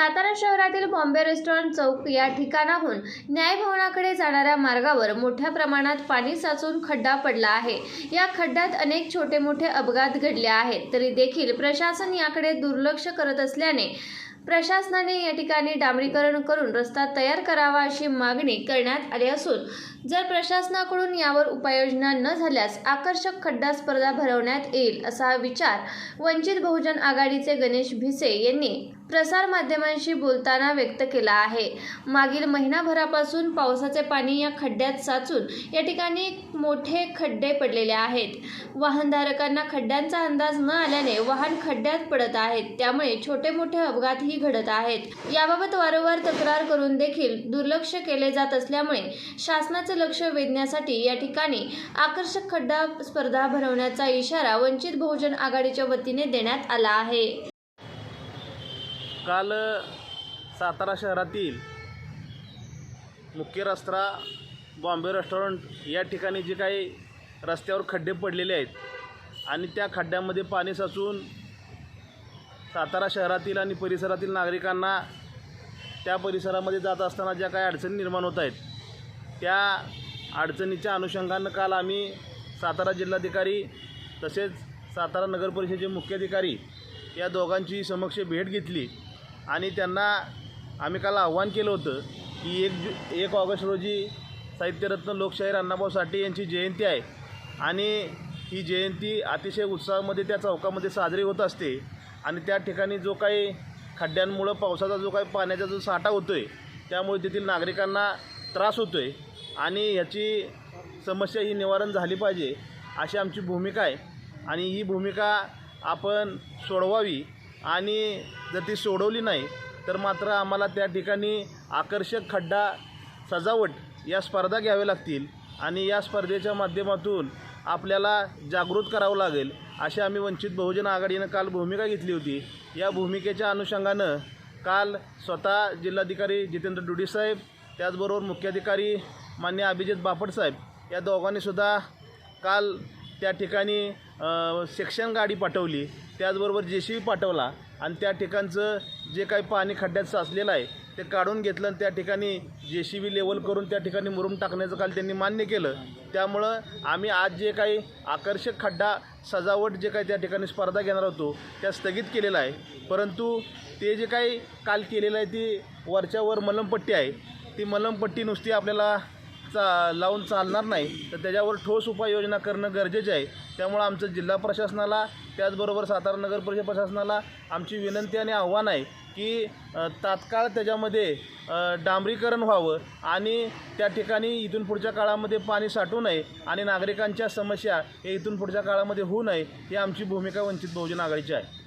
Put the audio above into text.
सातारा शहरातील बॉम्बे रेस्टॉरंट चौक या ठिकाणाहून न्यायभवनाकडे जाणाऱ्या मार्गावर मोठ्या प्रमाणात पाणी साचून खड्डा पडला आहे. या खड्ड्यात अनेक छोटे मोठे अपघात घडले आहेत. तरी देखील प्रशासन याकडे दुर्लक्ष करत असल्याने प्रशासनाने या ठिकाणी डांबरीकरण करून रस्ता तयार करावा अशी मागणी करण्यात आली असून जर प्रशासनाकडून यावर उपाययोजना न झाल्यास आकर्षक खड्डा स्पर्धा भरवण्यात येईल असा विचार वंचित बहुजन आघाडीचे गणेश भिसे यांनी प्रसारमाध्यमांशी बोलताना व्यक्त केला आहे. मागील महिनाभरापासून पावसाचे पाणी या खड्ड्यात साचून या ठिकाणी मोठे खड्डे पडलेले आहेत. वाहनधारकांना खड्ड्यांचा अंदाज न आल्याने वाहन खड्ड्यात पडत आहेत. त्यामुळे छोटे मोठे अपघातही घडत आहेत. याबाबत वारंवार तक्रार करून देखील दुर्लक्ष केले जात असल्यामुळे शासनाचे लक्ष वेधण्यासाठी या ठिकाणी आकर्षक खड्डा स्पर्धा भरवण्याचा इशारा वंचित बहुजन आघाडीच्या वतीने देण्यात आला आहे. काल सातारा शहरातील मुख्य रस्ता बॉम्बे रेस्टॉरंट या ठिकाणी जे काही रस्त्यावर खड्डे पडलेले आहेत आणि त्या खड्ड्यामध्ये पाणी साचून सातारा शहरातील आणि परिसरातील नागरिकांना त्या परिसरामध्ये जात असताना ज्या काही अडचणी निर्माण होत आहेत त्या अडचणीच्या अनुषंगानं काल आम्ही सातारा जिल्हाधिकारी तसेच सातारा नगरपरिषदेचे मुख्याधिकारी या दोघांची समक्ष भेट घेतली आणि त्यांना आम्ही काल आव्हान केलं होतं की एक जु एक ऑगस्ट रोजी साहित्यरत्न लोकशाहीर अण्णाभाऊ साठे यांची जयंती आहे आणि ही जयंती अतिशय उत्साहामध्ये त्या चौकामध्ये साजरी होत असते. आणि त्या ठिकाणी जो काही खड्ड्यांमुळं पावसाचा जो काही पाण्याचा जो साठा होतो आहे त्यामुळे तेथील नागरिकांना त्रास होतो आहे आणि ह्याची समस्या ही निवारण झाली पाहिजे अशी आमची भूमिका आहे. आणि ही भूमिका आपण सोडवावी आणि जर ती सोडवली नाही तर मात्र आम्हाला त्या ठिकाणी आकर्षक खड्डा सजावट या स्पर्धा घ्याव्या लागतील. आणि या स्पर्धेच्या माध्यमातून आपल्याला जागृत करावं लागेल. अशी आम्ही वंचित बहुजन आघाडीनं काल भूमिका घेतली होती. या भूमिकेच्या अनुषंगानं काल स्वतः जिल्हाधिकारी जितेंद्र डुडीसाहेब त्याचबरोबर मुख्याधिकारी मान्य अभिजित बापट साहेब या दोघांनीसुद्धा काल त्या ठिकाणी सेक्शन गाडी पाठवली. त्याचबरोबर जे सी बी पाठवला. आणि त्या ठिकाणचं जे काही पाणी खड्ड्यात साचलेलं आहे ते काढून घेतलं आणि त्या ठिकाणी जे सी बी लेवल करून त्या ठिकाणी मुरुम टाकण्याचं काल त्यांनी मान्य केलं. त्यामुळं आम्ही आज जे काही आकर्षक खड्डा सजावट जे काही त्या ठिकाणी स्पर्धा घेणार होतो त्या स्थगित केलेलं आहे. परंतु ते जे काही काल केलेलं आहे ती वरच्यावर मलमपट्टी आहे. ती मलमपट्टी नुसती आपल्याला चा लावून चालणार नाही तर त्याच्यावर ठोस उपाययोजना करणं गरजेचं आहे. त्यामुळं आमचं जिल्हा प्रशासनाला त्याचबरोबर सातारा नगर परिषद प्रशासनाला आमची विनंती आणि आव्हान आहे की तात्काळ त्याच्यामध्ये डांबरीकरण व्हावं आणि त्या ठिकाणी इथून पुढच्या काळामध्ये पाणी साठू नये आणि नागरिकांच्या समस्या हे इथून पुढच्या काळामध्ये होऊ नये ही आमची भूमिका वंचित बहुजन आघाडीची आहे.